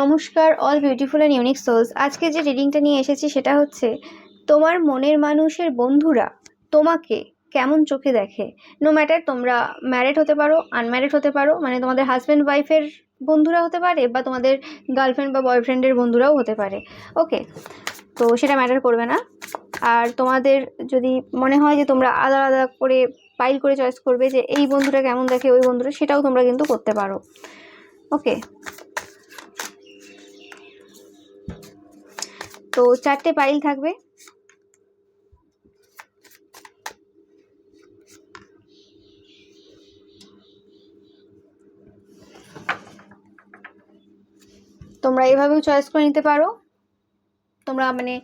নমস্কার all beautiful and unique souls আজকে যে রিডিংটা নিয়ে এসেছি সেটা হচ্ছে, তোমার মনের মানুষের বন্ধুরা তোমাকে কেমন চোখে দেখে? নো ম্যাটার তোমরা ম্যারিড হতে পারো আনম্যারিড হতে পারো মানে তোমাদের হাজব্যান্ড ওয়াইফের বন্ধুরা হতে পারে বা তোমাদের গার্লফ্রেন্ড বা বয়ফ্রেন্ডের বন্ধুরাও হতে পারে। ওকে তো সেটা ম্যাটার করবে না। আর তোমাদের যদি মনে হয় যে তোমরা আলাদা আলাদা করে পাইল করে চয়েস করবে যে এই বন্ধুটা কেমন দেখে, ওই বন্ধুটা, সেটাও তোমরা কিন্তু করতে পারো। ওকে তো চারটে পাইল থাকবে। তোমরা এভাবেও চয়েস করে নিতে পারো। তোমরা মানে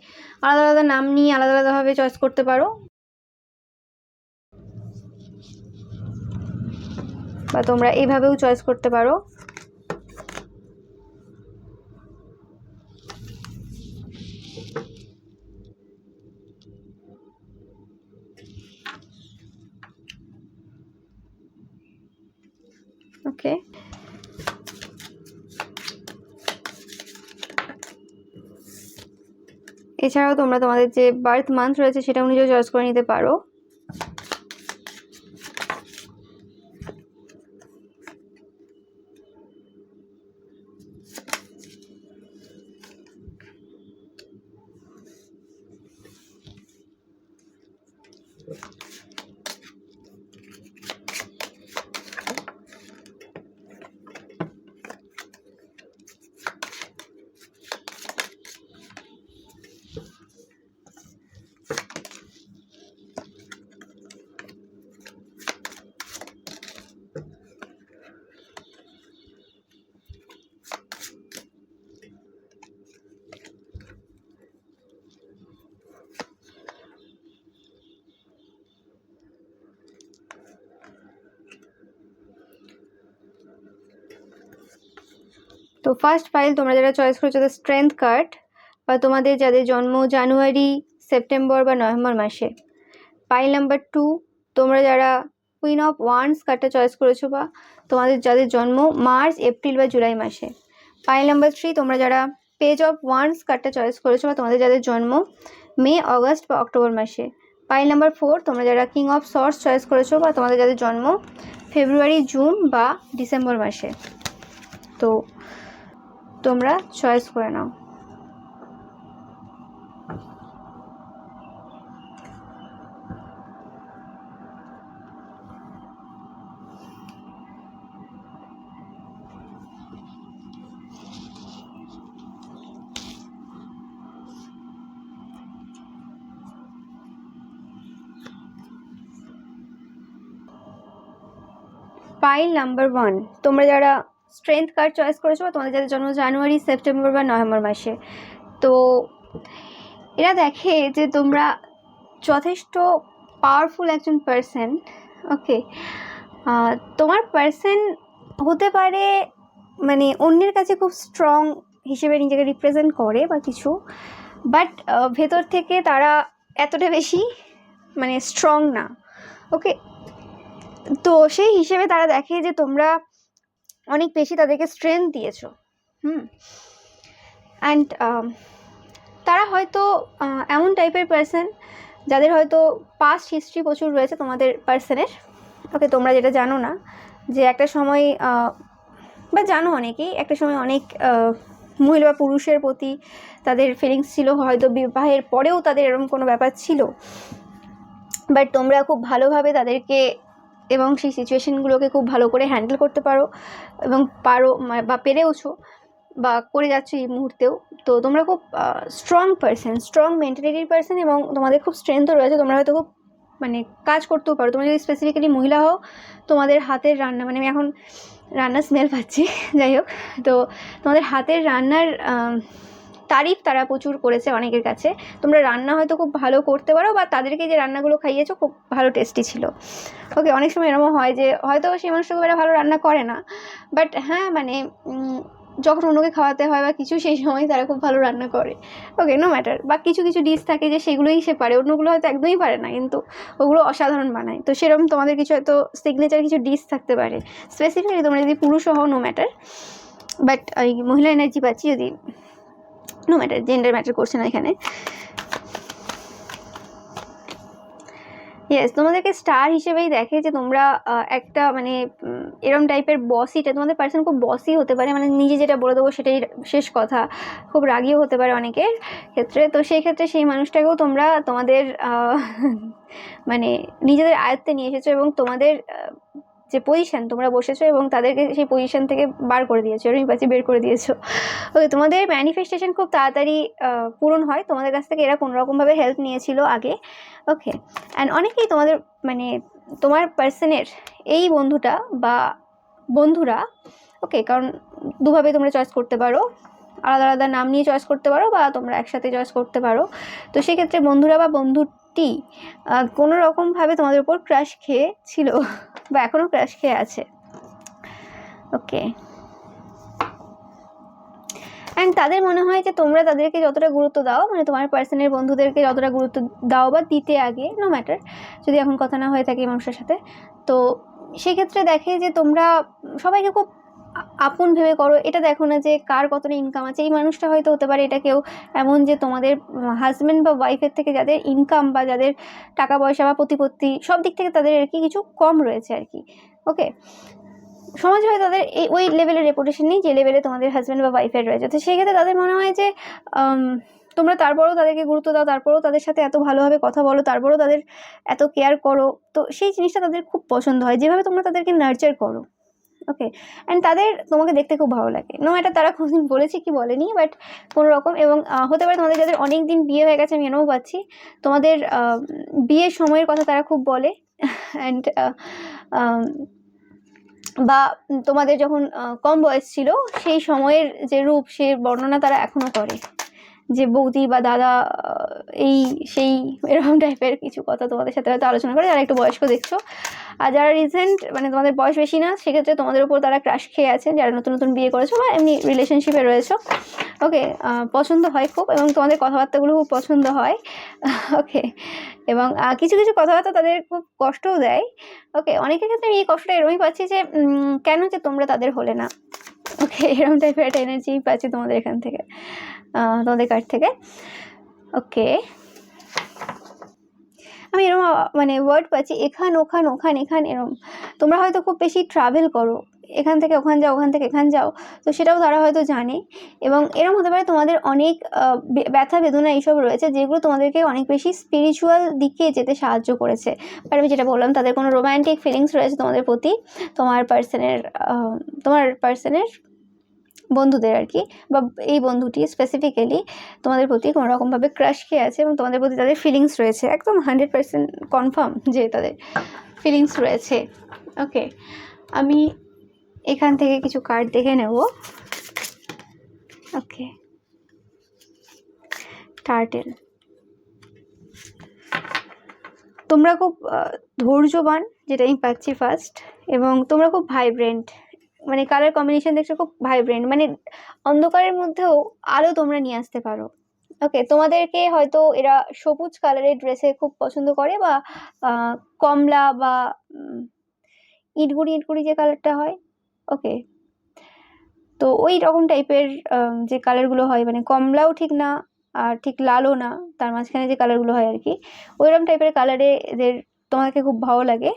আলাদা আলাদা নাম নিয়ে আলাদা আলাদাভাবে চয়েস করতে পারো। বা তোমরা এইভাবেও চয়েস করতে পারো ওকে এছাড়াও তোমরা তোমাদের যে বার্থ মান্থ রয়েছে সেটা অনুযায়ী চয়েস করে নিতে পারো। তো ফার্স্ট ফাইল তোমরা যারা চয়েস করেছ দ্য স্ট্রেংথ কার্ড বা তোমাদের যাদের জন্ম জানুয়ারি, সেপ্টেম্বর বা নভেম্বর মাসে। পাইল নাম্বার টু তোমরা যারা কুইন অফ ওয়ান্স কার্ডটা চয়েস করেছ বা তোমাদের যাদের জন্ম মার্চ, এপ্রিল বা জুলাই মাসে। পাইল নাম্বার থ্রি তোমরা যারা পেজ অফ ওয়ান্স কার্ডটা চয়েস করেছ বা তোমাদের যাদের জন্ম মে, অগস্ট বা অক্টোবর মাসে। পাইল নাম্বার ফোর তোমরা যারা কিং অফ সর্স চয়েস করেছ বা তোমাদের যাদের জন্ম ফেব্রুয়ারি, জুন বা ডিসেম্বর মাসে। তো তোমরা চয়েস করে নাও। পাইল নাম্বার ওয়ান তোমরা যারা স্ট্রেংথ কার্ড চয়েস করেছ বা তোমাদের যাদের জন্ম জানুয়ারি সেপ্টেম্বর বা নভেম্বর মাসে। তো এরা দেখে যে তোমরা যথেষ্ট পাওয়ারফুল একজন পার্সন ওকে তোমার পার্সন হতে পারে মানে অন্যের কাছে খুব স্ট্রং হিসেবে নিজেকে রিপ্রেজেন্ট করে বা কিছু বাট ভেতর থেকে তারা এতটা বেশি মানে স্ট্রং না ওকে তো সেই হিসেবে তারা দেখে যে তোমরা অনেক বেশি তাদেরকে স্ট্রেংথ দিয়েছ। হুম। অ্যান্ড তারা হয়তো এমন টাইপের পার্সন যাদের হয়তো পাস্ট হিস্ট্রি প্রচুর রয়েছে তোমাদের পার্সনের ওকে তোমরা যেটা জানো না, যে একটা সময় বা জানো অনেকেই, একটা সময় অনেক মহিলা বা পুরুষের প্রতি তাদের ফিলিংস ছিল, হয়তো বিবাহের পরেও তাদের এরকম কোনো ব্যাপার ছিল। বাট তোমরা খুব ভালোভাবে তাদেরকে এবং সেই সিচুয়েশনগুলোকে খুব ভালো করে হ্যান্ডেল করতে পারো এবং পারো বা পেরেওছো বা করে যাচ্ছ এই মুহূর্তেও। তো তোমরা খুব স্ট্রং পার্সন স্ট্রং মেন্টালিটির পার্সন এবং তোমাদের খুব স্ট্রেংথও রয়েছে। তোমরা হয়তো খুব মানে কাজ করতেও পারো। তোমরা যদি স্পেসিফিক্যালি মহিলা হও, তোমাদের হাতের রান্না মানে আমি এখন রান্নার স্মেল পাচ্ছি, যাই হোক। তো তোমাদের হাতের রান্নার তারিফ তারা প্রচুর করেছে অনেকের কাছে। তোমরা রান্না হয়তো খুব ভালো করতে পারো বা তাদেরকে যে রান্নাগুলো খাইয়েছো খুব ভালো টেস্টি ছিল। ওকে অনেক সময় এরকম হয় যে হয়তো সেই মানুষটা খুব ভালো রান্না করে না। বাট হ্যাঁ মানে যখন অন্যকে খাওয়াতে হয় বা কিছু সেই সময় তারা খুব ভালো রান্না করে। ওকে নো ম্যাটার বা কিছু কিছু ডিশ থাকে যে সেগুলোই সে পারে, অন্যগুলো হয়তো একদমই পারে না, কিন্তু ওগুলো অসাধারণ বানায়। তো সেরকম তোমাদের কিছু হয়তো সিগনেচার কিছু ডিশ থাকতে পারে। স্পেসিফিক্যালি তোমরা যদি পুরুষ হও নো ম্যাটার বাট ওই মহিলা এনার্জি পাচ্ছি যদি নো ম্যাটার জেন্ডার ম্যাটার করছে না এখানে। ইয়েস তোমাদেরকে স্টার হিসেবেই দেখে যে তোমরা একটা মানে এরম টাইপের বসিটা তোমাদের পার্সন খুব বসি হতে পারে মানে নিজে যেটা বলে দেবো সেটাই শেষ কথা। খুব রাগিও হতে পারে অনেকের ক্ষেত্রে। তো সেই ক্ষেত্রে সেই মানুষটাকেও তোমরা তোমাদের মানে নিজেদের আয়ত্তে নিয়ে এসেছ এবং তোমাদের যে পজিশন তোমরা বসেছো এবং তাদেরকে সেই পজিশন থেকে বার করে দিয়েছ পাচ্ছি বের করে দিয়েছ। ওকে তোমাদের ম্যানিফেস্টেশন খুব তাড়াতাড়ি পূরণ হয়। তোমাদের কাছ থেকে এরা কোনোরকমভাবে হেল্প নিয়েছিল আগে। ওকে অ্যান্ড অনেকেই তোমাদের মানে তোমার পার্সনের এই বন্ধুটা বা বন্ধুরা ওকে কারণ দুভাবে তোমরা চয়েস করতে পারো। আলাদা আলাদা নাম নিয়ে চয়েস করতে পারো বা তোমরা একসাথে চয়েস করতে পারো। তো সেক্ষেত্রে বন্ধুরা বা বন্ধুটি কোনো রকমভাবে তোমাদের উপর ক্রাশ খেয়ে ছিল বা এখনও ক্র্যাশ খেয়ে আছে। ওকে অ্যান্ড তাদের মনে হয় যে তোমরা তাদেরকে যতটা গুরুত্ব দাও মানে তোমার পার্সনের বন্ধুদেরকে যতটা গুরুত্ব দাও বা দিতে আগে নো ম্যাটার যদি এখন কথা না হয়ে থাকে মানুষের সাথে, তো সেক্ষেত্রে দেখে যে তোমরা সবাইকে খুব আপন ভেবে করো, এটা দেখো না যে কার কতটা ইনকাম আছে। এই মানুষটা হয়তো হতে পারে এটা কেউ এমন যে তোমাদের হাজব্যান্ড বা ওয়াইফের থেকে যাদের ইনকাম বা যাদের টাকা পয়সা বা প্রতিপত্তি সব দিক থেকে তাদের আর কি কিছু কম রয়েছে আর কি ওকে সমাজে হয় তাদের এই, ওই লেভেলের রেপুটেশন নেই যে লেভেলে তোমাদের হাজব্যান্ড বা ওয়াইফের রয়েছে। তো সেক্ষেত্রে তাদের মনে হয় যে তোমরা তারপরেও তাদেরকে গুরুত্ব দাও, তারপরেও তাদের সাথে এত ভালোভাবে কথা বলো, তারপরেও তাদের এত কেয়ার করো। তো সেই জিনিসটা তাদের খুব পছন্দ হয়। যেভাবে তোমরা তাদেরকে নার্চার করো। ওকে অ্যান্ড তাদের তোমাকে দেখতে খুব ভালো লাগে। নো এটা তারা কোনোদিন বলেছে কি বলেনি বাট কোনো রকম এবং হতে পারে তোমাদের যাদের অনেক দিন বিয়ে হয়ে গেছে, আমি এনেও পাচ্ছি। তোমাদের বিয়ের সময়ের কথা তারা খুব বলে। অ্যান্ড বা তোমাদের যখন কম বয়স ছিল, সেই সময়ের যে রূপ, সে বর্ণনা তারা এখনও করে। যে বৌদি বা দাদা এই সেই এরকম টাইপের কিছু কথা তোমাদের সাথে হয়তো আলোচনা করে, যারা একটু বয়স্ক দেখছ। আর যারা রিসেন্ট মানে তোমাদের বয়স বেশি না, সেক্ষেত্রে তোমাদের উপর তারা ক্রাশ খেয়ে আছেন, যারা নতুন নতুন বিয়ে করেছ বা এমনি রিলেশনশিপে রয়েছো। ওকে পছন্দ হয় খুব এবং তোমাদের কথাবার্তাগুলো খুব পছন্দ হয়। ওকে এবং কিছু কিছু কথাবার্তা তাদের খুব কষ্টও দেয়। ওকে অনেকের ক্ষেত্রে আমি এই কষ্টটা এরকমই পাচ্ছি যে কেন যে তোমরা তাদের হলে না? ওকে, এরকম টাইপের একটা এনার্জি পাচ্ছি তোমাদের এখান থেকে তোমাদের কার্ড থেকে। ওকে। আমি এরকম মানে ওয়ার্ড পাচ্ছি, এখান, ওখান ওখান, এখান, এরম। তোমরা হয়তো খুব বেশি ট্রাভেল করো। এখান থেকে ওখান যাও, ওখান থেকে এখান যাও। তো সেটাও তারা হয়তো জানে। এবং এরকম হতে পারে তোমাদের অনেক ব্যথা, বেদনা এইসব রয়েছে, যেগুলো তোমাদেরকে অনেক বেশি স্পিরিচুয়াল দিকে যেতে সাহায্য করেছে। বাট আমি যেটা বললাম, তাদের কোনো রোম্যান্টিক ফিলিংস রয়েছে তোমাদের প্রতি, তোমার পার্সনের তোমার পার্সনের বন্ধুদের আর কি, বা এই বন্ধুটি স্পেসিফিক্যালি তোমাদের প্রতি কোনো রকমভাবে ক্রাশ খেয়ে আছে এবং তোমাদের প্রতি তাদের ফিলিংস রয়েছে। একদম হান্ড্রেড পার্সেন্ট কনফার্ম যে তাদের ফিলিংস রয়েছে। ওকে আমি এখান থেকে কিছু কার্ড দেখে নেব। ওকে টার্টেল তোমরা খুব ধৈর্যবান, যেটা আমি পাচ্ছি ফার্স্ট এবং তোমরা খুব ভাইব্রেন্ট মানে কালার কম্বিনেশন দেখছ খুব ভাইব্রেন্ট মানে অন্ধকারের মধ্যেও আলো তোমরা নিয়ে আসতে পারো। ওকে তোমাদেরকে হয়তো এরা সবুজ কালারের ড্রেসে খুব পছন্দ করে বা কমলা বা ইটগুড়ি ইটগুড়ি যে কালারটা হয় ওকে। তো ওই রকম টাইপের যে কালারগুলো হয় মানে কমলাও ঠিক না, আর ঠিক লালও না, তার মাঝখানে যে কালারগুলো হয় আর কি, ওইরকম টাইপের কালারে এদের তোমাকে খুব ভালো লাগে।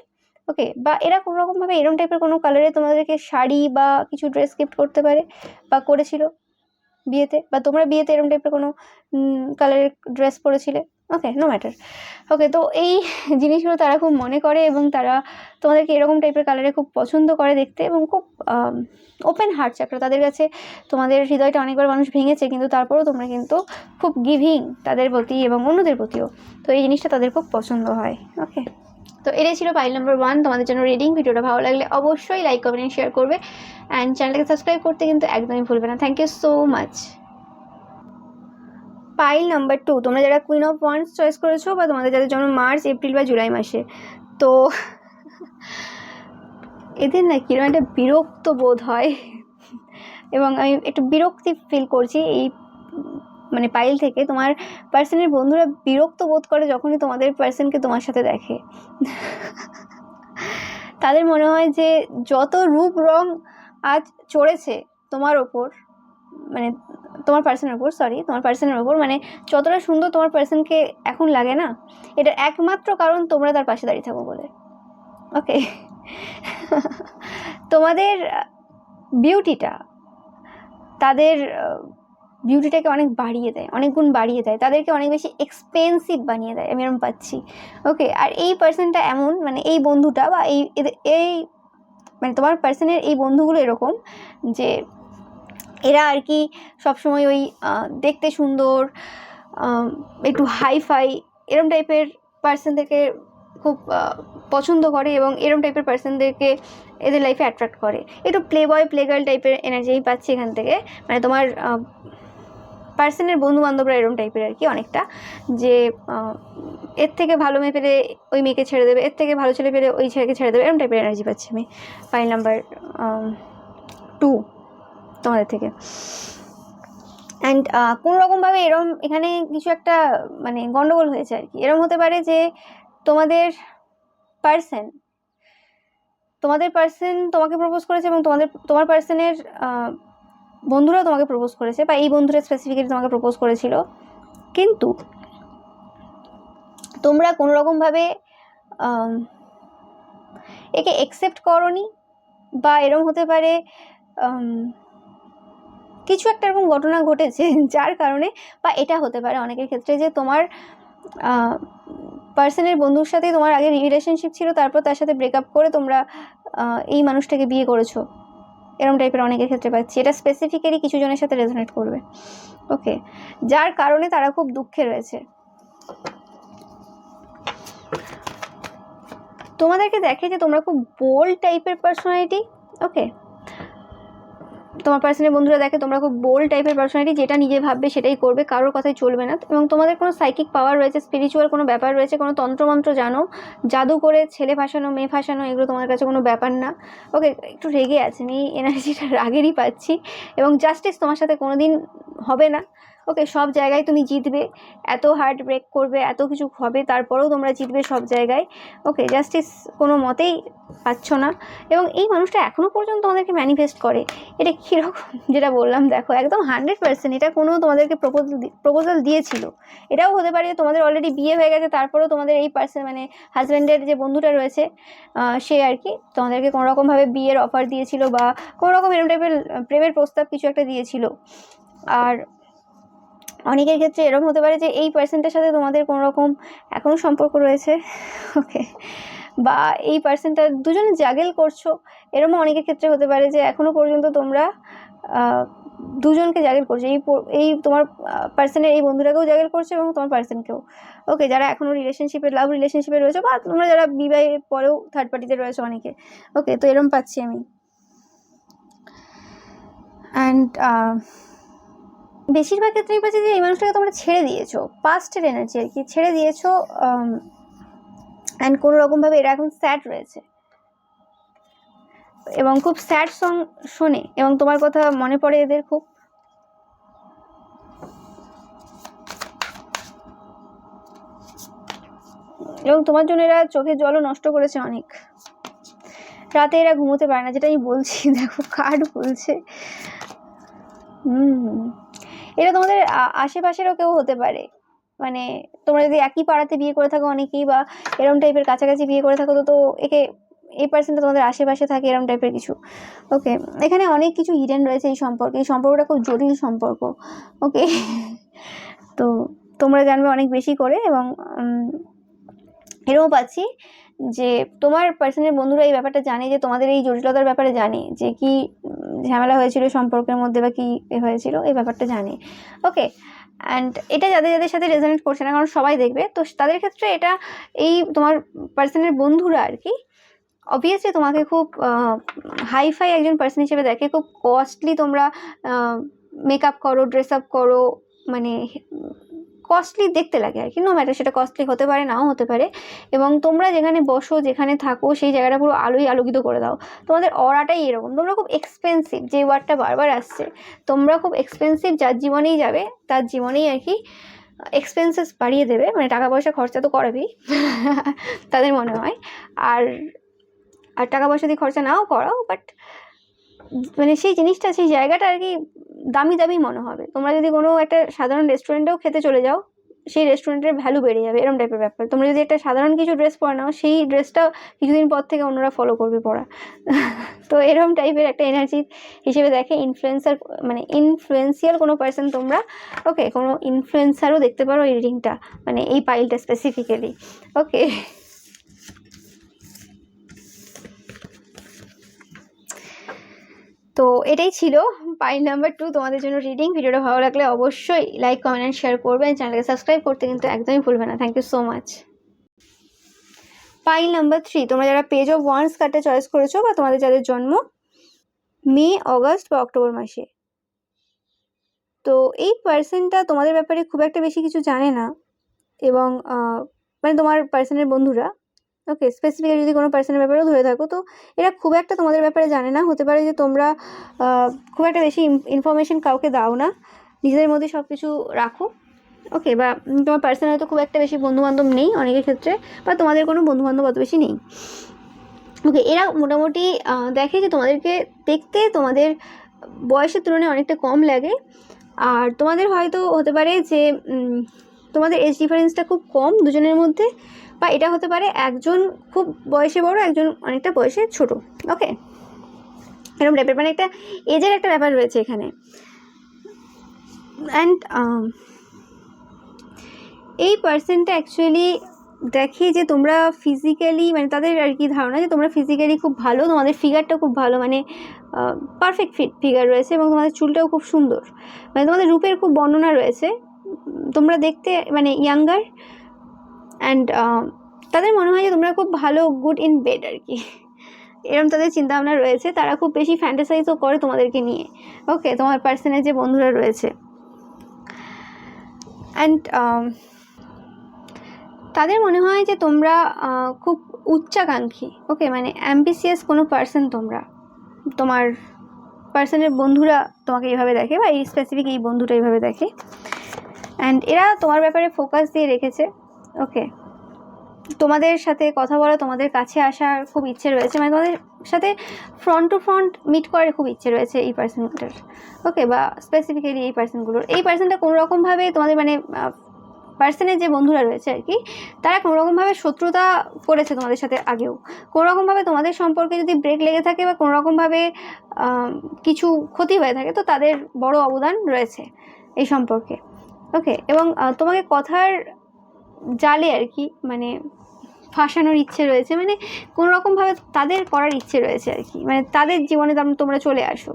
ওকে, বা এরা কোনো রকমভাবে এরকম টাইপের কোনো কালারে তোমাদেরকে শাড়ি বা কিছু ড্রেস গিফট করতে পারে, বা করেছিল বিয়েতে, বা তোমরা বিয়েতে এরকম টাইপের কোনো কালারের ড্রেস পরেছিলে? ওকে নো ম্যাটার ওকে তো এই জিনিসগুলো তারা খুব মনে করে এবং তারা তোমাদেরকে এরকম টাইপের কালারে খুব পছন্দ করে দেখতে এবং খুব ওপেন হার্ট চাকরা তাদের কাছে তোমাদের হৃদয়টা অনেকবার মানুষ ভেঙেছে, কিন্তু তারপরেও তোমরা কিন্তু খুব গিভিং তাদের প্রতি এবং অন্যদের প্রতিও। তো এই জিনিসটা তাদের খুব পছন্দ হয়। ওকে তো এটাই ছিল পাইল নম্বর ওয়ান তোমাদের জন্য রিডিং ভিডিওটা ভালো লাগলে অবশ্যই লাইক কমেন্ট শেয়ার করবে। অ্যান্ড চ্যানেলটাকে সাবস্ক্রাইব করতে কিন্তু একদমই ভুলবে না। Thank you so much pile number two, তোমরা যারা কুইন অফ ওয়ান্স চয়েস করেছ বা তোমাদের যাদের জন্ম মার্চ এপ্রিল বা জুলাই মাসে, তো এদের না কীরকম একটা বিরক্ত বোধ হয়। এবং আমি একটু বিরক্তি ফিল করছি এই মানে পাইল থেকে। তোমার পার্সনের বন্ধুরা বিরক্ত বোধ করে যখনই তোমাদের পার্সনকে তোমার সাথে দেখে। তাদের মনে হয় যে যত রূপ রং আজ চড়েছে তোমার ওপর মানে তোমার পার্সনের উপর সরি তোমার পার্সনের ওপর মানে যতটা সুন্দর তোমার পার্সনকে এখন লাগে না এটা একমাত্র কারণ তোমরা তার পাশে দাঁড়িয়ে থাকো বলে। ওকে তোমাদের বিউটিটা তাদের বিউটিটাকে অনেক বাড়িয়ে দেয়, অনেক গুণ বাড়িয়ে দেয়, তাদেরকে অনেক বেশি এক্সপেন্সিভ বানিয়ে দেয়, আমি এরকম পাচ্ছি। ওকে আর এই পার্সনটা এমন মানে এই বন্ধুটা বা এই এই মানে তোমার পার্সনের এই বন্ধুগুলো এরকম যে এরা আর কি সবসময় ওই দেখতে সুন্দর একটু হাই ফাই এরম টাইপের পার্সনদেরকে খুব পছন্দ করে এবং এরম টাইপের পার্সনদেরকে এদের লাইফে অ্যাট্রাক্ট করে। একটু প্লে বয় প্লে গার্ল টাইপের এনার্জি পাচ্ছি এখান থেকে। মানে তোমার পার্সনের বন্ধু বান্ধবরা এরম টাইপের আর কি অনেকটা, যে এর থেকে ভালো মেয়ে পেলে ওই মেয়েকে ছেড়ে দেবে, এর থেকে ভালো ছেলে পেলে ওই ছেলেকে ছেড়ে দেবে, এরম টাইপের এনার্জি পাচ্ছি আমি। ফাইল নাম্বার টু তোমাদের থেকে। অ্যান্ড কোনো রকমভাবে এরম এখানে কিছু একটা মানে গন্ডগোল হয়েছে আর কি। এরম হতে পারে যে তোমাদের পার্সন তোমাদের পার্সন তোমাকে প্রপোজ করেছে এবং তোমাদের, তোমার পার্সনের বন্ধুরাও তোমাকে প্রপোজ করেছে বা এই বন্ধুরা স্পেসিফিক্যালি তোমাকে প্রপোজ করেছিল। কিন্তু তোমরা কোনো রকমভাবে একে একসেপ্ট করনি বা এরম হতে পারে কিছু একটা এরকম ঘটনা ঘটেছে যার কারণে বা এটা হতে পারে অনেকের ক্ষেত্রে যে তোমার পার্সনের বন্ধুর সাথে তোমার আগে রিলেশনশিপ ছিল, তারপর তার সাথে ব্রেকআপ করে তোমরা এই মানুষটাকে বিয়ে করেছ। এরকম টাইপের অনেকের ক্ষেত্রে পাচ্ছি। এটা স্পেসিফিক্যালি কিছু জনের সাথে রেজোনেট করবে। ওকে যার কারণে তারা খুব দুঃখে রয়েছে। তোমাদেরকে দেখে যে তোমরা খুব বোল্ড টাইপের পার্সোনালিটি ওকে তোমার পার্সনের বন্ধুরা দেখে তোমরা খুব বোল্ড টাইপের পার্সোনালিটি যেটা নিজে ভাববে সেটাই করবে, কারোর কথাই চলবে না। এবং তোমাদের কোনো সাইকিক পাওয়ার রয়েছে স্পিরিচুয়াল কোনো ব্যাপার রয়েছে, কোনো তন্ত্রমন্ত্র জানো? জাদু করে ছেলে ফাঁসানো, মেয়ে ফাঁসানো, এগুলো তোমার কাছে কোনো ব্যাপার না। ওকে, একটু রেগে আছে এই এনার্জিটা রাগেরই পাচ্ছি। এবং জাস্টিস তোমার সাথে কোনো দিন হবে না। ওকে সব জায়গায় তুমি জিতবে। এত হার্ট ব্রেক করবে, এত কিছু হবে, তারপরেও তোমরা জিতবে সব জায়গায়। ওকে জাস্টিস কোনো মতেই পাচ্ছ না। এবং এই মানুষটা এখনও পর্যন্ত তোমাদেরকে ম্যানিফেস্ট করে। এটা কীরকম? যেটা বললাম, দেখো, একদম হান্ড্রেড পার্সেন্ট এটা কোনো তোমাদেরকে প্রপোজাল প্রপোজাল দিয়েছিল। এটাও হতে পারে তোমাদের অলরেডি বিয়ে হয়ে গেছে, তারপরেও তোমাদের এই পার্সন মানে হাজব্যান্ডের যে বন্ধুটা রয়েছে সে আর কি তোমাদেরকে কোনো রকমভাবে বিয়ের অফার দিয়েছিল বা কোনো রকম এরকম টাইপের প্রেমের প্রস্তাব কিছু একটা দিয়েছিল। আর অনেকের ক্ষেত্রে এরকম হতে পারে যে এই পার্সনটার সাথে তোমাদের কোনো রকম এখনও সম্পর্ক রয়েছে। ওকে বা এই পার্সনটা দুজনে জাগেল করছ এরকম অনেকের ক্ষেত্রে হতে পারে যে এখনও পর্যন্ত তোমরা দুজনকে জাগেল করছ। এই এই তোমার পার্সনের এই বন্ধুটাকেও জাগেল করছ এবং তোমার পার্সনকেও ওকে যারা এখনও রিলেশনশিপে লাভ রিলেশনশিপে রয়েছে বা তোমরা যারা বিবাহের পরেও থার্ড পার্টিতে রয়েছে অনেকে। ওকে তো এরম পাচ্ছি আমি। অ্যান্ড বেশিরভাগ ক্ষেত্রেই পাচ্ছি যে, এই মানুষটাকে তোমরা ছেড়ে দিয়েছ। পাস্টের এনার্জি আর কি, ছেড়ে দিয়েছ অ্যান্ড কোনো রকমভাবে এরা এখন স্যাড রয়েছে। এবং খুব স্যাড সং শোনে, এবং তোমার কথা মনে পড়ে এদের খুব। এবং তোমার জন্য এরা চোখের জলও নষ্ট করেছে অনেক। রাতে এরা ঘুমোতে পারে না, যেটা আমি বলছি, দেখো কার্ড বলছে হুম। এটা তোমাদের আশেপাশেরও কেউ হতে পারে। মানে তোমরা যদি একই পাড়াতে বিয়ে করে থাকো অনেকেই বা এরম টাইপের কাছাকাছি বিয়ে করে থাকো তো তো একে, এই পার্সেন্টটা তোমাদের আশেপাশে থাকে এরম টাইপের কিছু। ওকে এখানে অনেক কিছু হিডেন রয়েছে এই সম্পর্কে। এই সম্পর্কটা খুব জটিল সম্পর্ক। ওকে তো তোমরা জানবে অনেক বেশি করে এবং এরকম পাচ্ছি যে তোমার পার্সনের বন্ধুরা এই ব্যাপারটা জানে যে তোমাদের এই জটিলতার ব্যাপারে জানে যে কি ঝামেলা হয়েছিল সম্পর্কের মধ্যে বা কি হয়েছিল, এই ব্যাপারটা জানে। ওকে অ্যান্ড এটা যাদের যাদের সাথে রেজনেট করছে না, কারণ সবাই দেখবে, তো তাদের ক্ষেত্রে এটা এই তোমার পার্সনের বন্ধুরা আর কি অবভিয়াসলি তোমাকে খুব হাই ফাই একজন পার্সন হিসেবে দেখে, খুব কস্টলি তোমরা মেকআপ করো ড্রেস আপ করো মানে কস্টলি দেখতে লাগে আর কি। নো ম্যাটার সেটা কস্টলি হতে পারে, নাও হতে পারে। এবং তোমরা যেখানে বসো, যেখানে থাকো, সেই জায়গাটা পুরো আলোয় আলোকিত করে দাও। তোমাদের অরাটাই এরকম। তোমরা খুব এক্সপেন্সিভ যে ওয়ার্ডটা বারবার আসছে, তোমরা খুব এক্সপেন্সিভ যার জীবনেই যাবে, তার জীবনেই আর কি এক্সপেন্সেস বাড়িয়ে দেবে। মানে টাকা পয়সা খরচা তো করাবেই, তাদের মনে হয়। আর আর টাকা পয়সা দিয়ে খরচা নাও করাও বাট মানে সেই জিনিসটা, সেই জায়গাটা আর কি দামি দামি মনে হবে। তোমরা যদি কোনো একটা সাধারণ রেস্টুরেন্টেও খেতে চলে যাও, সেই রেস্টুরেন্টের ভ্যালু বেড়ে যাবে এরকম টাইপের ব্যাপার। তোমরা যদি একটা সাধারণ কিছু ড্রেস পরে নাও, সেই ড্রেসটা কিছুদিন পর থেকে অন্যরা ফলো করবে পরা। তো এরকম টাইপের একটা এনার্জি হিসেবে দেখে ইনফ্লুয়েন্সার মানে ইনফ্লুয়েন্সিয়াল কোনো পার্সন তোমরা ওকে কোনো ইনফ্লুয়েন্সারও দেখতে পারো এই রিডিংটা মানে এই পাইলটা স্পেসিফিক্যালি ওকে তো এটাই ছিল পাইল নাম্বার টু তোমাদের জন্য রিডিং ভিডিওটা ভালো লাগলে অবশ্যই লাইক কমেন্ট অ্যান্ড শেয়ার করবেন চ্যানেলকে সাবস্ক্রাইব করতে কিন্তু একদমই ভুলবে না। Thank you so much pile number three তোমরা যারা পেজ অফ ওয়ান্স কার্ডটা চয়েস করেছ বা তোমাদের যাদের জন্ম মে, অগস্ট বা অক্টোবর মাসে, তো এই পার্সনটা তোমাদের ব্যাপারে খুব একটা বেশি কিছু জানে না এবং মানে তোমার পার্সনের বন্ধুরা ওকে স্পেসিফিক্যালি যদি কোনো পার্সনের ব্যাপারেও ধরে থাকো, তো এরা খুব একটা তোমাদের ব্যাপারে জানে না। হতে পারে যে তোমরা খুব একটা বেশি ইনফরমেশন কাউকে দাও না। নিজেদের মধ্যে সব কিছু রাখো। ওকে বা তোমার পার্সন হয়তো খুব একটা বেশি বন্ধুবান্ধব নেই অনেকের ক্ষেত্রে, বা তোমাদের কোনো বন্ধুবান্ধব অত বেশি নেই। ওকে এরা মোটামুটি দেখে যে তোমাদেরকে দেখতে তোমাদের বয়সের তুলনায় অনেকটা কম লাগে। আর তোমাদের হয়তো হতে পারে যে তোমাদের এজ ডিফারেন্সটা খুব কম দুজনের মধ্যে। বা এটা হতে পারে একজন খুব বয়সে বড়, একজন অনেকটা বয়সে ছোট ওকে এরকম টাইপের মানে একটা এজের একটা ব্যাপার রয়েছে এখানে। অ্যান্ড এই পার্সনটা অ্যাকচুয়ালি দেখে যে তোমরা ফিজিক্যালি মানে তাদের আর কি ধারণা যে তোমরা ফিজিক্যালি খুব ভালো, তোমাদের ফিগারটা খুব ভালো মানে পারফেক্ট ফিট ফিগার রয়েছে এবং তোমাদের চুলটাও খুব সুন্দর। মানে তোমাদের রূপের খুব বর্ণনা রয়েছে। তোমরা দেখতে মানে ইয়াঙ্গার অ্যান্ড তাদের মনে হয় যে তোমরা খুব ভালো গুড ইন বেড আর কি এরকম তাদের চিন্তাভাবনা রয়েছে। তারা খুব বেশি ফ্যান্টাসাইজও করে তোমাদেরকে নিয়ে। ওকে তোমার পার্সনের যে বন্ধুরা রয়েছে। অ্যান্ড তাদের মনে হয় যে তোমরা খুব উচ্চাকাঙ্ক্ষী। ওকে মানে অ্যাম্বিসিয়াস কোনো পার্সন তোমরা। তোমার পার্সনের বন্ধুরা তোমাকে এইভাবে দেখে বা এই স্পেসিফিক এই বন্ধুটা এইভাবে দেখে। অ্যান্ড এরা তোমার ব্যাপারে ফোকাস দিয়ে রেখেছে। ওকে। তোমাদের সাথে কথা বলা, তোমাদের কাছে আসার খুব ইচ্ছে রয়েছে। মানে তোমাদের সাথে ফ্রন্ট টু ফ্রন্ট মিট করার খুব ইচ্ছে রয়েছে এই পার্সনটার ওকে, বা স্পেসিফিক্যালি এই পার্সনগুলোর এই পার্সনটা কোনো রকমভাবে তোমাদের মানে পার্সনের যে বন্ধুরা রয়েছে আর কি, তারা কোনো রকমভাবে শত্রুতা করেছে তোমাদের সাথে আগেও। কোনো রকমভাবে তোমাদের সম্পর্কে যদি ব্রেক লেগে থাকে বা কোনো রকমভাবে কিছু ক্ষতি হয়ে থাকে, তো তাদের বড় অবদান রয়েছে এই সম্পর্কে। ওকে, এবং তোমাকে কথার জালে আর কি মানে ফাঁসানোর ইচ্ছে রয়েছে মানে কোনো রকমভাবে তাদের করার ইচ্ছে রয়েছে আর কি মানে তাদের জীবনে তোম- তোমরা চলে আসো।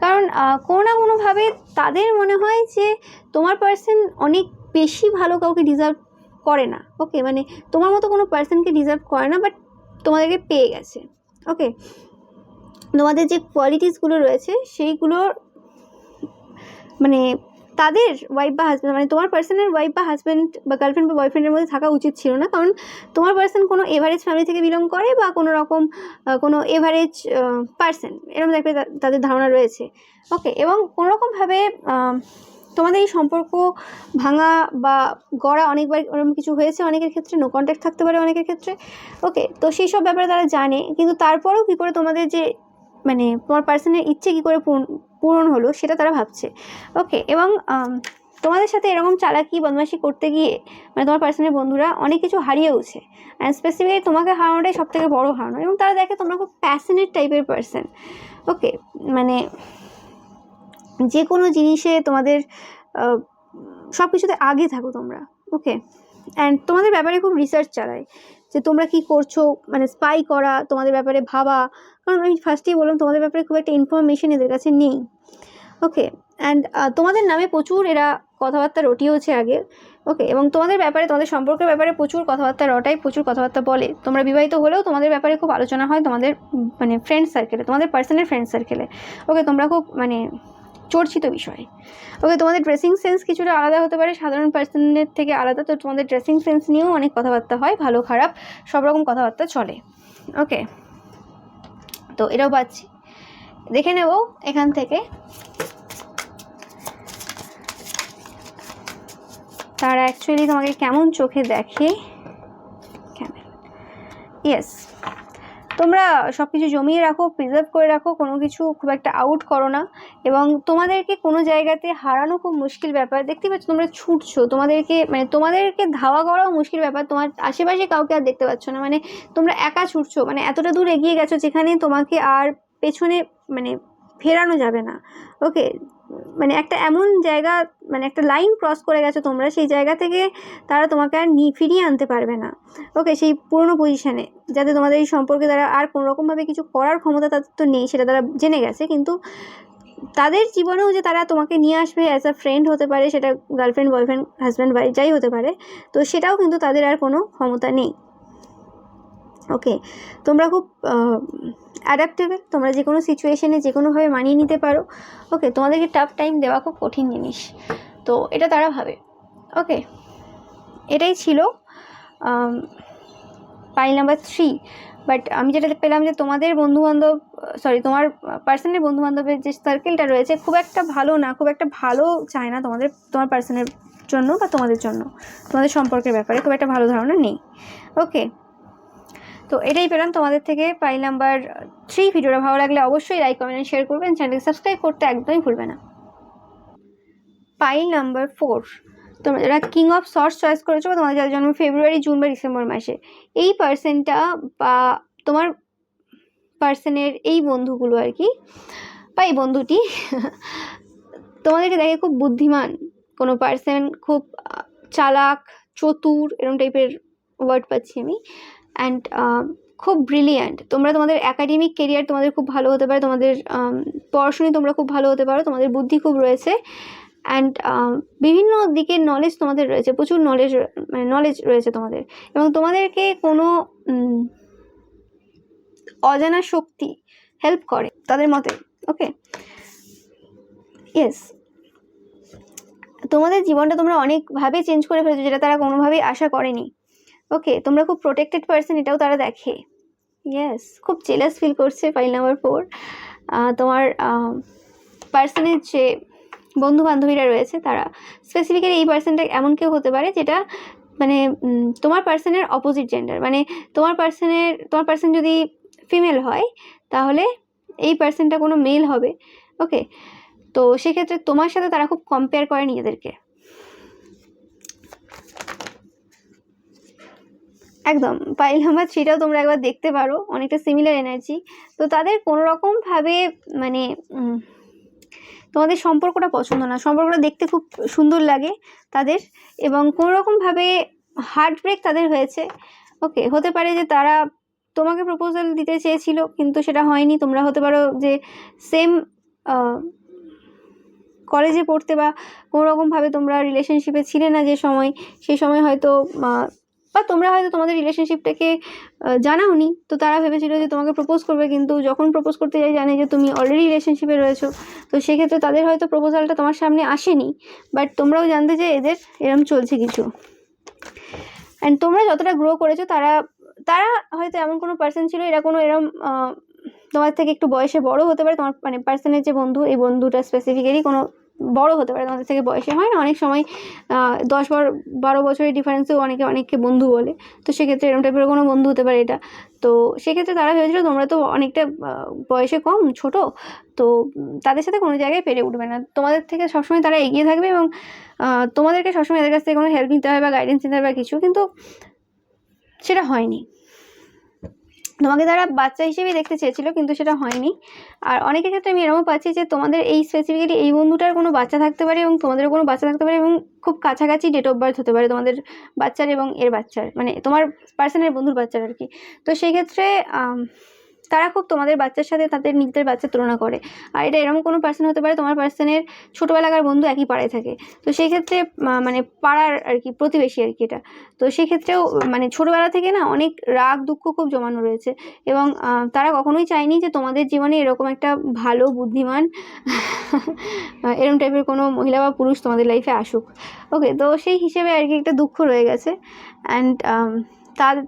কারণ কোনো না কোনোভাবে তাদের মনে হয় যে তোমার পার্সন অনেক বেশি ভালো কাউকে ডিজার্ভ করে না ওকে মানে তোমার মতো কোনো পার্সনকে ডিজার্ভ করে না বাট তোমাদেরকে পেয়ে গেছে ওকে তোমাদের যে কোয়ালিটিসগুলো রয়েছে, সেইগুলোর মানে তাদের ওয়াইফ বা হাজব্যান্ড মানে তোমার পার্সনের ওয়াইফ বা হাজব্যান্ড বা গার্লফ্রেন্ড বা বয়ফ্রেন্ডের মধ্যে থাকা উচিত ছিল না। কারণ তোমার পার্সন কোনো এভারেজ ফ্যামিলি থেকে বিলং করে বা কোনো রকম কোনো এভারেজ পার্সন এরকম দেখবে তাদের ধারণা রয়েছে। ওকে এবং কোনো রকমভাবে তোমাদের এই সম্পর্ক ভাঙা বা গড়া অনেকবার ওরকম কিছু হয়েছে, অনেকের ক্ষেত্রে নো কন্ট্যাক্ট থাকতে পারে অনেকের ক্ষেত্রে। ওকে তো সেই সব ব্যাপারে তারা জানে, কিন্তু তারপরেও কী করে তোমাদের যে মানে তোমার পার্সনের ইচ্ছে কী করে পূরণ- হলো সেটা তারা ভাবছে। ওকে এবং তোমাদের সাথে এরকম চালাকি, বদমাশি করতে গিয়ে মানে তোমার পার্সনের বন্ধুরা অনেক কিছু হারিয়েওছে অ্যান্ড স্পেসিফিক্যালি তোমাকে হারানোটাই সব থেকে বড়ো হারানো। এবং তারা দেখে তোমরা খুব প্যাশনেট টাইপের পার্সন ওকে মানে যে কোনো জিনিসে তোমাদের সব কিছুতে আগে থাকো তোমরা। ওকে অ্যান্ড তোমাদের ব্যাপারে খুব রিসার্চ চালায়। যে তোমরা কি করছ? মানে স্পাই করা, তোমাদের ব্যাপারে ভাবা। কারণ আমি ফার্স্টেই বললাম, তোমাদের ব্যাপারে খুব একটা ইনফরমেশন এদের কাছে নেই। ওকে অ্যান্ড তোমাদের নামে প্রচুর এরা কথাবার্তা রটিয়েছে আগে। ওকে এবং তোমাদের ব্যাপারে, তোমাদের সম্পর্কের ব্যাপারে প্রচুর কথাবার্তা রটায়, প্রচুর কথাবার্তা বলে। তোমরা বিবাহিত হলেও তোমাদের ব্যাপারে খুব আলোচনা হয় তোমাদের মানে ফ্রেন্ড সার্কেলে তোমাদের পার্সোনাল ফ্রেন্ড সার্কেলে ওকে তোমরা খুব মানে চর্চিত বিষয়। ওকে তোমাদের ড্রেসিং সেন্স কিছুটা আলাদা হতে পারে। সাধারণ পার্সনের থেকে আলাদা। তো তোমাদের ড্রেসিং সেন্স নিয়েও অনেক কথাবার্তা হয়। ভালো, খারাপ, সব রকম কথাবার্তা চলে। ওকে তো এটাও পাচ্ছি। দেখে নেব এখান থেকে। তারা অ্যাকচুয়ালি তোমাকে কেমন চোখে দেখে? ইয়েস তোমরা সব কিছু জমিয়ে রাখো প্রিজার্ভ করে রাখো, কোনো কিছু খুব একটা আউট করো না। এবং তোমাদেরকে কোনো জায়গাতে হারানো খুব মুশকিল ব্যাপার। দেখতে পাচ্ছ তোমরা ছুটছো, তোমাদেরকে মানে তোমাদেরকে ধাওয়া করাও মুশকিল ব্যাপার, তোমার আশেপাশে কাউকে আর দেখতে পাচ্ছ না। মানে তোমরা একা ছুটছো মানে এতটা দূর এগিয়ে গেছো যেখানে তোমাকে আর পেছনে মানে ফেরানো যাবে না। ওকে মানে একটা এমন জায়গা মানে একটা লাইন ক্রস করে গেছো তোমরা, সেই জায়গা থেকে তারা তোমাকে আর ফিরিয়ে আনতে পারবে না। ওকে সেই পুরনো পজিশানে যাতে তোমাদের এই সম্পর্কে তারা আর কোনো রকমভাবে কিছু করার ক্ষমতা তাদের তো নেই, সেটা তারা জেনে গেছে। কিন্তু তাদের জীবনেও যে তারা তোমাকে নিয়ে আসবে অ্যাজ আ ফ্রেন্ড হতে পারে, সেটা গার্লফ্রেন্ড বয়ফ্রেন্ড হাজব্যান্ড ওয়াইফ যাই হতে পারে, তো সেটাও কিন্তু তাদের আর কোনো ক্ষমতা নেই। ওকে তোমরা খুব অ্যাডাপ্টেবল তোমরা যে কোনো সিচুয়েশনে যে কোনোভাবে মানিয়ে নিতে পারো। ওকে তোমাদেরকে টাফ টাইম দেওয়া খুব কঠিন জিনিস। তো এটা তারা ভাবে। ওকে এটাই ছিল পাইল নাম্বার থ্রি বাট আমি যেটা পেলাম যে তোমাদের বন্ধুবান্ধব সরি তোমার পার্সনের বন্ধুবান্ধবের যে সার্কেলটা রয়েছে, খুব একটা ভালো না, খুব একটা ভালো চায় না তোমাদের, তোমার পার্সনের জন্য বা তোমাদের জন্য। তোমাদের সম্পর্কের ব্যাপারে খুব একটা ভালো ধারণা নেই। ওকে তো এটাই পেলাম। তোমাদের থেকে পাই নাম্বার থ্রি ভিডিওটা ভালো লাগলে অবশ্যই লাইক কমেন্ট শেয়ার করবেন। চ্যানেলকে সাবস্ক্রাইব করতে একদমই ভুলবে না। পাইল নাম্বার ফোর তোমরা যারা কিং অফ সর্স চয়েস করেছ, তোমাদের যাদের জন্ম ফেব্রুয়ারি জুন বা ডিসেম্বর মাসে, এই পার্সেনটা বা তোমার পার্সনের এই বন্ধুগুলো আর কি, বা এই বন্ধুটি, তোমাদেরকে দেখে খুব বুদ্ধিমান। কোনো পার্সন খুব চালাক, চতুর এরকম টাইপের ওয়ার্ড পাচ্ছি আমি। অ্যান্ড খুব ব্রিলিয়ান্ট তোমরা তোমাদের একাডেমিক কেরিয়ার তোমাদের খুব ভালো হতে পারে তোমাদের আম, পড়াশুনায় তোমরা খুব ভালো হতে পারো তোমাদের বুদ্ধি খুব রয়েছে অ্যান্ড বিভিন্ন দিকের নলেজ তোমাদের রয়েছে প্রচুর নলেজ মানে নলেজ রয়েছে তোমাদের এবং তোমাদেরকে কোনো অজানা শক্তি হেল্প করে তাদের মতে ওকে ইয়েস তোমাদের জীবনটা তোমরা অনেকভাবে চেঞ্জ করে ফেলেছো যেটা তারা কোনোভাবেই আশা করেনি। ওকে তোমরা খুব প্রোটেক্টেড পার্সন এটাও তারা দেখে। ইয়েস খুব জেলাস ফিল করছে ফাইল নাম্বার ফোর তোমার পার্সনের যে বন্ধু বান্ধবীরা রয়েছে, তারা স্পেসিফিক্যালি এই পার্সনটা এমন কেউ হতে পারে যেটা মানে তোমার পার্সনের অপোজিট জেন্ডার মানে তোমার পার্সনের তোমার পার্সন যদি ফিমেল হয়, তাহলে এই পার্সনটা কোনো মেল হবে। ওকে তো সেক্ষেত্রে তোমার সাথে তারা খুব কম্পেয়ার করে নিজেদেরকে। একদম, পাইল নাম্বার থ্রিটাও তোমরা একবার দেখতে পারো, অনেকটা সিমিলার এনার্জি তো তাদের কোনো রকমভাবে মানে তোমাদের সম্পর্কটা পছন্দ না। সম্পর্কটা দেখতে খুব সুন্দর লাগে তাদের এবং কোনো রকমভাবে হার্ট ব্রেক তাদের হয়েছে। ওকে হতে পারে যে তারা তোমাকে প্রপোজাল দিতে চেয়েছিল, কিন্তু সেটা হয়নি। তোমরা হতে পারো যে সেম কলেজে পড়তে বা কোনো রকমভাবে তোমরা রিলেশনশিপে ছিলে না যে সময়, সেই সময় হয়তো বা তোমরা হয়তো তোমাদের রিলেশনশিপটাকে জানাওনি। তো তারা ভেবেছিল যে তোমাকে প্রপোজ করবে, কিন্তু যখন প্রপোজ করতে যাই জানে যে তুমি অলরেডি রিলেশনশিপে রয়েছো। তো সেক্ষেত্রে তাদের হয়তো প্রপোজালটা তোমার সামনে আসেনি। বাট তোমরাও জানতে যে এদের এরম চলছে কিছু। অ্যান্ড তোমরা যতটা গ্রো করেছ, তারা তারা হয়তো এমন কোনো পার্সন ছিল, এরা কোনো এরম তোমার থেকে একটু বয়সে বড় হতে পারে। তোমার মানে পার্সনের যে বন্ধু, এই বন্ধুটা স্পেসিফিক্যালি কোনো বড় হতে পারে, তোমাদের থেকে বয়সে। হয় না, অনেক সময় দশ বারো বারো বছরের ডিফারেন্সেও অনেকে, অনেককে বন্ধু বলে। তো সেক্ষেত্রে এরকম টাইপের কোনো বন্ধু হতে পারে এটা। তো সেক্ষেত্রে তারা ভেবেছিল, তোমরা তো অনেকটা বয়সে কম, ছোট। তো তাদের সাথে কোনো জায়গায় পেরে উঠবে না। তোমাদের থেকে সবসময় তারা এগিয়ে থাকবে এবং তোমাদেরকে সবসময় এদের কাছ থেকে কোনো হেল্প নিতে হবে বা গাইডেন্স নিতে হবে বা কিছু। কিন্তু সেটা হয়নি। তোমাকে তারা বাচ্চা হিসেবে দেখতে চেয়েছিল, কিন্তু সেটা হয়নি। আর অনেকের ক্ষেত্রে আমি এরকমও পাচ্ছি যে তোমাদের এই স্পেসিফিক্যালি এই বন্ধুটার কোনো বাচ্চা থাকতে পারে এবং তোমাদেরও কোনো বাচ্চা থাকতে পারে এবং খুব কাছাকাছি ডেট অফ বার্থ হতে পারে তোমাদের বাচ্চার এবং এর বাচ্চার মানে তোমার পার্সনের বন্ধুর বাচ্চার আর কি। তো সেই ক্ষেত্রে তারা খুব তোমাদের বাচ্চার সাথে তাদের নিজেদের বাচ্চার তুলনা করে। আর এটা এরকম কোনো পার্সন হতে পারে তোমার পার্সনের ছোটোবেলাকার বন্ধু একই পাড়ায় থাকে। তো সেই ক্ষেত্রে মানে পাড়ার আর কি প্রতিবেশী আর কি এটা। তো সেই ক্ষেত্রেও মানে ছোটোবেলা থেকে না অনেক রাগ দুঃখ খুব জমানো রয়েছে। এবং তারা কখনোই চায়নি যে তোমাদের জীবনে এরকম একটা ভালো বুদ্ধিমান আহ, এরকম টাইপের কোনো মহিলা বা পুরুষ তোমাদের লাইফে আসুক। ওকে তো সেই হিসেবে আর কি একটা দুঃখ রয়ে গেছে। অ্যান্ড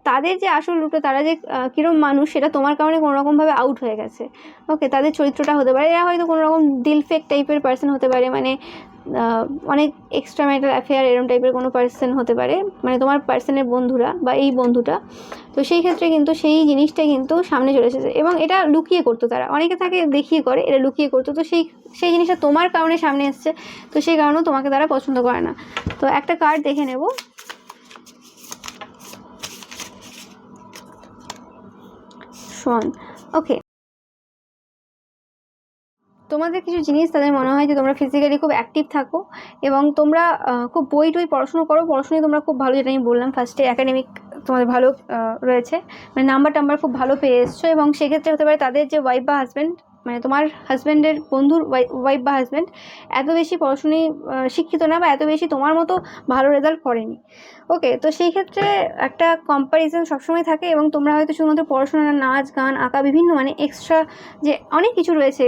তাদের যে আসল রূপটা, তারা যে কিরম মানুষ, সেটা তোমার কারণে কোনো রকমভাবে আউট হয়ে গেছে। ওকে তাদের চরিত্রটা হতে পারে। এরা হয়তো কোনো রকম দিল ফেক টাইপের পার্সন হতে পারে মানে অনেক এক্সট্রা ম্যাটার অ্যাফেয়ার এরম টাইপের কোনো পার্সন হতে পারে মানে তোমার পার্সনের বন্ধুরা বা এই বন্ধুটা। তো সেই ক্ষেত্রে কিন্তু সেই জিনিসটা কিন্তু সামনে চলে এসেছে এবং এটা লুকিয়ে করতো তারা। অনেকে থাকে দেখিয়ে করে, এটা লুকিয়ে করতো। তো সেই সেই জিনিসটা তোমার কারণে সামনে এসছে। তো সেই কারণেও তোমাকে তারা পছন্দ করে না। তো একটা কার্ড দেখে নেব। শোন ওকে তোমাদের কিছু জিনিস তাদের মনে হয় যে তোমরা ফিজিক্যালি খুব অ্যাক্টিভ থাকো এবং তোমরা খুব বই টই পড়াশুনো করো। পড়াশুনোয় তোমরা খুব ভালো, যেটা আমি বললাম ফার্স্টে অ্যাকাডেমিক তোমাদের ভালো রয়েছে। মানে নাম্বার টাম্বার খুব ভালো পেয়ে এসছো এবং সেক্ষেত্রে হতে পারে তাদের যে ওয়াইফ বা হাজব্যান্ড মানে তোমার হাজব্যান্ডের বন্ধুর ওয়াইফ বা হাজব্যান্ড এত বেশি পড়াশুনায় আহ, শিক্ষিত না বা এত বেশি তোমার মতো ভালো রেজাল্ট করেনি। ওকে তো সেই ক্ষেত্রে একটা কম্প্যারিজন সবসময় থাকে এবং তোমরা হয়তো শুধুমাত্র পড়াশোনা নাচ গান আঁকা বিভিন্ন মানে এক্সট্রা যে অনেক কিছু রয়েছে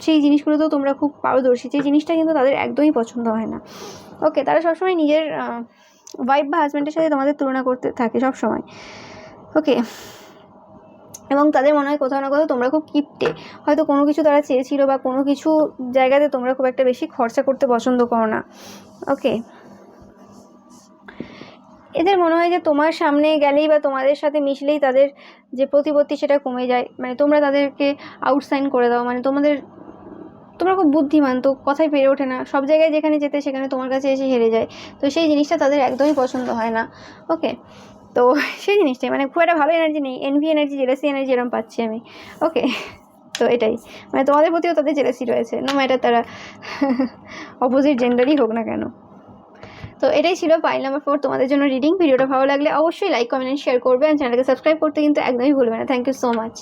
সেই জিনিসগুলোতেও তোমরা খুব পারদর্শী। সেই জিনিসটা কিন্তু তাদের একদমই পছন্দ হয় না। ওকে তারা সবসময় নিজের ওয়াইফ বা হাজব্যান্ডের সাথে তোমাদের তুলনা করতে থাকে সব সময় ওকে এবং তাদের মনে হয় কোথাও না কোথাও তোমরা খুব কিপটে। হয়তো কোনো কিছু তারা চেয়েছিল বা কোনো কিছু জায়গাতে তোমরা খুব একটা বেশি খরচা করতে পছন্দ করো না। ওকে। এদের মনে হয় যে তোমার সামনে গেলেই বা তোমাদের সাথে মিশলেই তাদের যে প্রতিপত্তি সেটা কমে যায়। মানে তোমরা তাদেরকে আউটসাইন করে দাও। মানে তোমাদের, তোমরা খুব বুদ্ধিমান, তো কথাই পেরে ওঠে না। সব জায়গায় যেখানে যেতে সেখানে তোমার কাছে এসে হেরে যায়। তো সেই জিনিসটা তাদের একদমই পছন্দ হয় না। ওকে। তো সেই জিনিসটাই মানে খুব একটা ভালো এনার্জি নেই এনভি এনার্জি জেলেসি এনার্জি এরকম পাচ্ছি আমি। ওকে তো এটাই। মানে তোমাদের প্রতিও তাদের জেলেসি রয়েছে, নো ম্যাটার তারা অপোজিট জেন্ডারই হোক না কেন। তো এটাই ছিল পাইল নাম্বার ফোর তোমাদের জন্য রিডিং ভিডিওটা ভালো লাগলে অবশ্যই লাইক কমেন্ট শেয়ার করবে। আর চ্যানেলকে সাবস্ক্রাইব করতে কিন্তু একদমই ভুলবে না। Thank you so much